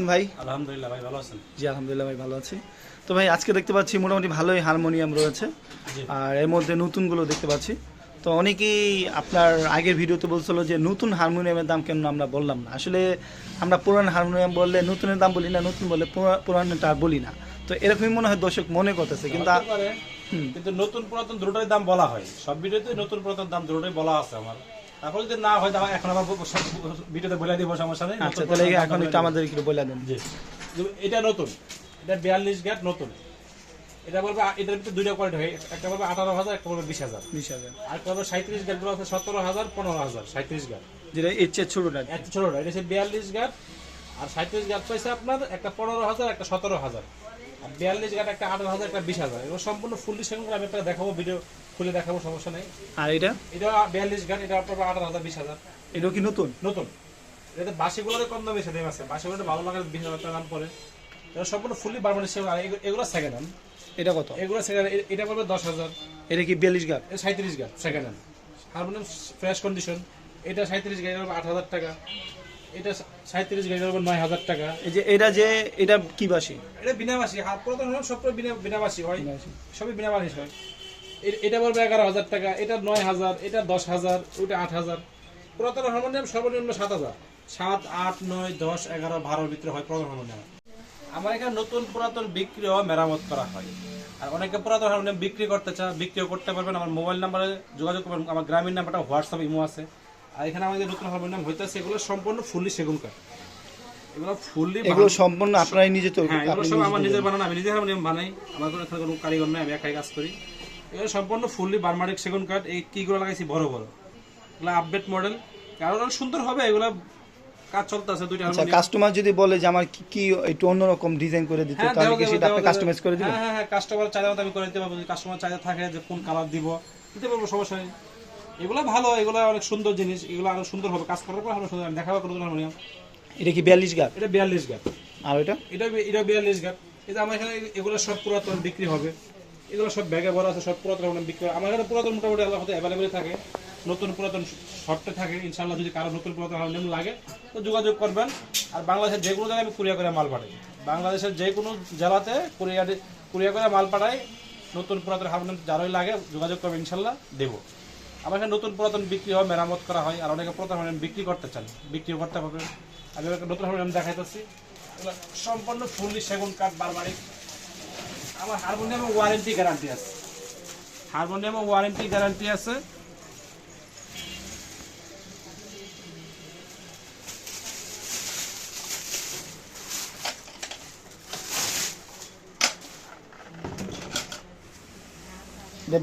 আছেন ভাই? আলহামদুলিল্লাহ ভাই ভালো আছেন। জি আলহামদুলিল্লাহ ভাই ভালো আছি। তো ভাই আজকে দেখতে পাচ্ছি মোটামুটি ভালোই হারমোনিয়াম রয়েছে। আর এর মধ্যে নতুনগুলো দেখতে পাচ্ছি। তো অনেকেই আপনার আগের ভিডিওতে বলছিল যে নতুন হারমোনিয়ামের দাম কেন আমরা বললাম না। আসলে আমরা পুরান হারমোনিয়াম বললে নতুনের দাম বলি না নতুন বললে পুরা- পুরানটা আর বলি না। তো এরকমই মনে হয় দর্শক মনে করতেছে কিন্তু। কিন্তু নতুন পুরাতন দুটোই দাম বলা হয়। সব ভিডিওতে নতুন পুরাতন দাম দুটোই বলা আছে আমার। তারপর যদি না হয় তাহলে এখন আবার ভিডিওতে বলে দিব সমস্যা নেই। আচ্ছা তাহলে এখন একটু আমাদের একটু বলে দেন। জি। এটা নতুন। এটা বিয়াল্লিশ গ্যাট নতুন। এটা বলবে এটার ভিতরে দুইটা কোয়ালিটি হয়। একটা বলবে আঠারো হাজার একটা বলবে বিশ হাজার। বিশ হাজার। আর একটা বলবে সাঁত্রিশ গ্যাটগুলো আছে সতেরো হাজার পনেরো হাজার সাঁত্রিশ গ্যাট। যেটা এর চেয়ে ছোটটা। এত ছোটটা। এটা হচ্ছে বিয়াল্লিশ গাট আর সাঁত্রিশ গাট পাইছে আপনার একটা পনেরো হাজার একটা সতেরো হাজার। বিয়াল্লিশ গাট একটা আঠারো হাজার একটা বিশ হাজার এগুলো সম্পূর্ণ ফুললি সেগুন আমি একটা দেখাবো ভিডিও খুলে দেখাবো সমস্যা নেই। আর এটা এটা বিয়াল্লিশ গাট এটা আপনার আঠারো হাজার বিশ হাজার। এটাও কি নতুন? নতুন। এটাতে বাসিগুলোতে কম দামে এসে আছে। বাসিগুলো ভালো লাগে বিশ হাজার টাকা দাম পড়ে। এটা সম্পূর্ণ ফুললি বারমানি সেগুন আর এগুলো- সেকেন্ড হ্যান্ড এটা কত? এগুলো সেকেন্ড এটা পড়বে দশ হাজার। এটা কি বিয়াল্লিশ গাছ এটা সাঁত্রিশ গাট second hand harmonium fresh condition এটা সাঁত্রিশ হবে আট হাজার টাকা। এটা সাঁত্রিশ গাড়ি হবে নয় হাজার টাকা। এই যে এটা যে এটা কি বাসি এটা বিনাবাসী। হাত প্রথম হলো সব বিনা বিনাবাসী হয়। সবই বিনাবাসী হয়। এটা বলবে এগারো হাজার টাকা এটা নয় হাজার এটা দশ হাজার ওটা আট হাজার। পুরাতন হারমোনিয়াম সর্বনিম্ন সাত হাজার। সাত আট নয় দশ এগারো বারোর ভিতরে হয় পুরাতন হারমোনিয়াম। আমার এখানে নতুন পুরাতন বিক্রি ও মেরামত করা হয়। আর অনেকে পুরাতন হারমোনিয়াম বিক্রি করতে চায় বিক্রিও করতে পারবেন। আমার মোবাইল নাম্বারে যোগাযোগ করবেন। আমার গ্রামীণ নাম্বারটা হোয়াটসঅ্যাপ ইমো আছে। আর এখানে আমাদের নতুন হারমোনিয়াম হইতেছে এগুলো সম্পূর্ণ ফুললি সেগুন কাঠ। এগুলো ফুললি এগুলো সম্পূর্ণ আপনারাই নিজে তৈরি হ্যাঁ এগুলো সব আমার নিজের বানানো আমি নিজে হারমোনিয়াম বানাই। আমার কোনো এখানে কোনো কারিগর নাই আমি একাই কাজ করি। এগুলো সম্পূর্ণ ফুললি বার্মাটিক সেগুন কাঠ। এই কিগুলো লাগাইছি বড় বড়। এগুলো আপডেট মডেল কারণ সুন্দর হবে এগুলো কাজ চলতে আছে দুইটা আচ্ছা হারমোনিয়াম কাস্টমার যদি বলে যে আমার কি কি একটু অন্যরকম ডিজাইন করে দিতে হ্যাঁ তাহলে কি সেটা আপনি কাস্টমাইজ করে দিবেন? হ্যাঁ হ্যাঁ হ্যাঁ কাস্টমার চাহিদা মতো আমি করে দিতে পারব। যদি কাস্টমার চাহিদা থাকে যে কোন কালার দিব দিতে পারব সমস্যা নেই। এগুলো ভালো এগুলো অনেক সুন্দর জিনিস এগুলো আরও সুন্দর হবে। কাজ করার পর আরও সুন্দর আমি দেখাবো নতুন হারমোনিয়াম এটা কি বিয়াল্লিশ গাছ এটা বিয়াল্লিশ গাছ আর ওইটা? এটা এটা বিয়াল্লিশ গাট এটা আমার এখানে এগুলো সব পুরাতন বিক্রি হবে। এগুলো সব ব্যাগে ভরা আছে সব পুরাতন বিক্রি হবে। আমার এখানে পুরাতন মোটামুটি আল্লাহ হতে অ্যাভেলেবেল থাকে। নতুন পুরাতন শর্টে থাকে ইনশাল্লাহ যদি কারও নতুন পুরাতন হারমোনিয়াম লাগে তো যোগাযোগ করবেন। আর বাংলাদেশের যে কোনো জায়গায় আমি কুরিয়া করে মাল পাঠাই। বাংলাদেশের যে কোনো জেলাতে কুরিয়া কুরিয়া করে মাল পাঠাই। নতুন পুরাতন হারমোনিয়াম যারই লাগে যোগাযোগ করবেন ইনশাল্লাহ দেবো। আমার এখানে নতুন পুরাতন বিক্রি হয় মেরামত করা হয় আর অনেকে পুরাতন হারমোনিয়াম বিক্রি করতে চান। বিক্রিও করতে পারবেন। আমি নতুন হারমোনিয়াম দেখাইতেছি। সম্পূর্ণ ফুললি সেগুন কাঠ বারবারিক আমার হারমোনিয়ামে ওয়ারেন্টি গ্যারান্টি আছে। হারমোনিয়ামে ওয়ারেন্টি গ্যারান্টি আছে।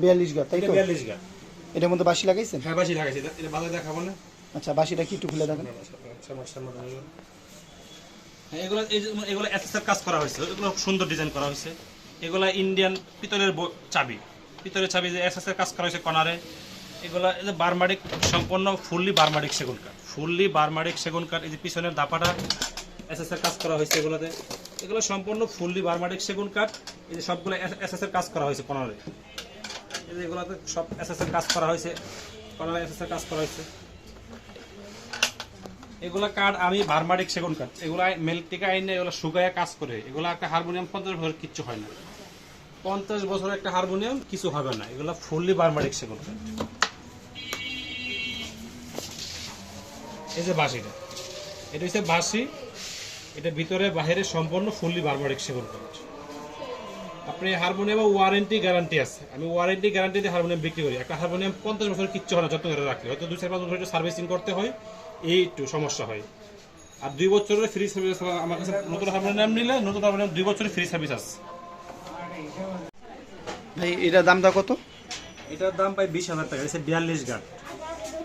বিয়াল্লিশ গাছ তাই বিয়াল্লিশ গাছ এটার মধ্যে বাসি লাগাইছেন? হ্যাঁ বাসি লাগাইছি। এটা- ভালো দেখাবো না? আচ্ছা বাসিটা কি একটু খুলে দেখেন। হ্যাঁ, এগুলো এগুলো এসএসএর কাজ করা হয়েছে। এগুলো সুন্দর ডিজাইন করা হয়েছে। এগুলো ইন্ডিয়ান পিতলের চাবি। পিতলের চাবি যে এসএসএর কাজ করা হয়েছে কনারে এগুলো এই যে বারমাডিক সম্পূর্ণ ফুললি বারমাডিক সেগুন কাঠ ফুললি বারমাডিক সেগুন কাঠ এই যে পিছনের দাপাটা এসএসএর কাজ করা হয়েছে এগুলোতে। এগুলো সম্পূর্ণ ফুললি বারমাডিক সেগুন কাঠ এই যে সবগুলো এসএসএর কাজ করা হয়েছে কনারে। এগুলোতে সব এসএসএর কাজ করা হয়েছে। কনারে এসএসএর কাজ করা হয়েছে। এগুলা কাঠ আমি ভার্মাটিক সেগুন কাঠ। এগুলা মেল থেকে আইনে এগুলো শুকায় কাজ করে। এগুলা একটা হারমোনিয়াম পঞ্চাশ বছর কিচ্ছু হয় না। পঞ্চাশ বছর একটা হারমোনিয়াম কিছু হবে না। এগুলা ফুললি বার্মাটিক সেগুন কাঠ। এই যে বাঁশিটা এটা। হচ্ছে বাঁশি। এটা ভিতরে বাইরে সম্পূর্ণ ফুললি বার্মাটিক সেগুন কাঠ। আপনি হারমোনিয়ামে ওয়ারেন্টি গ্যারান্টি আছে। আমি ওয়ারেন্টি গ্যারান্টি দিয়ে হারমোনিয়াম বিক্রি করি। একটা হারমোনিয়াম পঞ্চাশ বছর কিচ্ছু হয় না যত্ন করে রাখলে। হয়তো দুই চার পাঁচ বছর সার্ভিসিং করতে হয় এই একটু সমস্যা হয়। আর দুই বছরের ফ্রি সার্ভিস আমার কাছে নতুন হারমোনিয়াম নিলে নতুন হারমোনিয়াম দুই বছরের ফ্রি সার্ভিস আছে। ভাই এটার দামটা কত? এটার দাম পাই বিশ হাজার টাকা এটা বিয়াল্লিশ গার্ড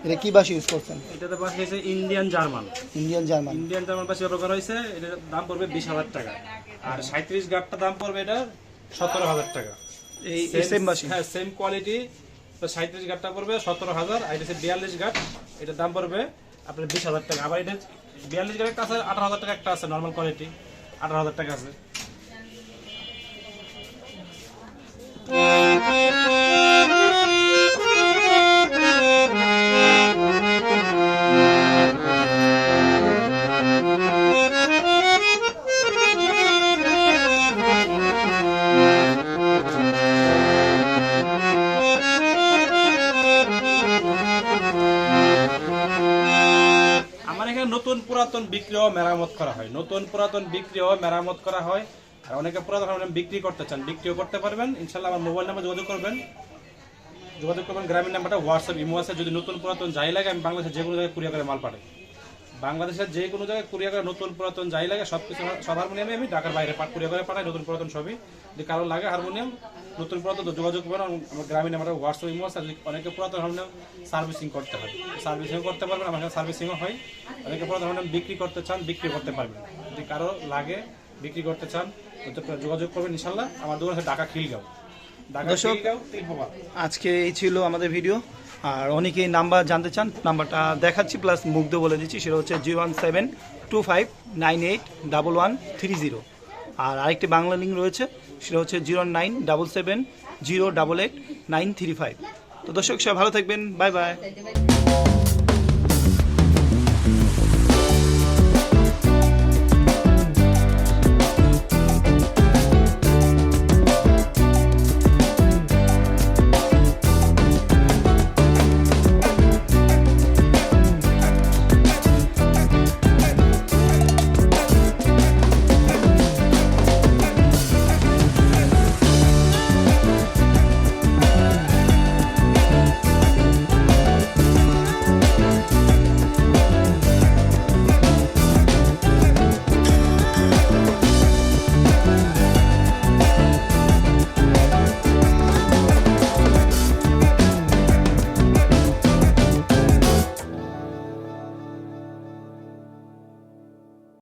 এটা কি বাসি ইউজ করছেন? এটাতে পাশে হয়েছে Indian German Indian German Indian German পাশে ব্যবহার করা হয়েছে এটার দাম পড়বে বিশ হাজার টাকা। আর সাঁত্রিশ গার্ডটা দাম পড়বে এটা সতেরো হাজার টাকা। এই সেম হ্যাঁ কোয়ালিটি সাঁত্রিশ গাটটা পড়বে সতেরো হাজার আর এটা বিয়াল্লিশ গাট এটার দাম পড়বে আপনার বিশ হাজার টাকা। আবার এটা বিয়াল্লিশ গাট একটা আছে আঠারো হাজার টাকা একটা আছে নর্মাল কোয়ালিটি আঠারো হাজার টাকা আছে। পুরাতন বিক্রি ও মেরামত করা হয়। নতুন পুরাতন বিক্রি ও মেরামত করা হয়। আর অনেকে পুরাতন বিক্রি করতে চান, বিক্রিও করতে পারবেন। ইনশাল্লাহ আমার মোবাইল নাম্বার যোগাযোগ করবেন। যোগাযোগ করবেন গ্রামীণ নাম্বারটা হোয়াটসঅ্যাপ ইমো আছে। যদি নতুন পুরাতন যাই লাগে, আমি বাংলাদেশে যে কোনো জায়গায় করে মাল পাঠাই। বাংলাদেশের যে কোনো জায়গায় কুরিয়া করে নতুন পুরাতন যাই লাগে সব কিছু সব হারমোনিয়ামে আমি ঢাকার বাইরে পাঠ কুরিয়া করে পাঠাই নতুন পুরাতন সবই। যদি কারও লাগে হারমোনিয়াম নতুন পুরাতন যোগাযোগ করবেন আমার গ্রামীণ নাম্বার হোয়াটসঅ্যাপ ইমো আছে অনেকে পুরাতন হারমোনিয়াম সার্ভিসিং করতে হয়। সার্ভিসিং করতে পারবেন আমার সার্ভিসিংও হয়। অনেকে পুরাতন হারমোনিয়াম বিক্রি করতে চান বিক্রি করতে পারবেন। যদি কারও লাগে বিক্রি করতে চান যোগাযোগ করবেন ইনশাল্লাহ আমার দোকান ঢাকা খিলগাঁও। ঢাকা খিলগাঁও আজকে এই ছিল আমাদের ভিডিও আর অনেকেই নাম্বার জানতে চান, নাম্বারটা দেখাচ্ছি প্লাস মুগ্ধ বলে দিচ্ছি, সেটা হচ্ছে zero one seven two five nine eight double one three zero. আর আরেকটি বাংলা লিঙ্ক রয়েছে, সেটা হচ্ছে zero nine double seven zero double eight nine three five. তো দর্শক, সবাই ভালো থাকবেন বাই বাই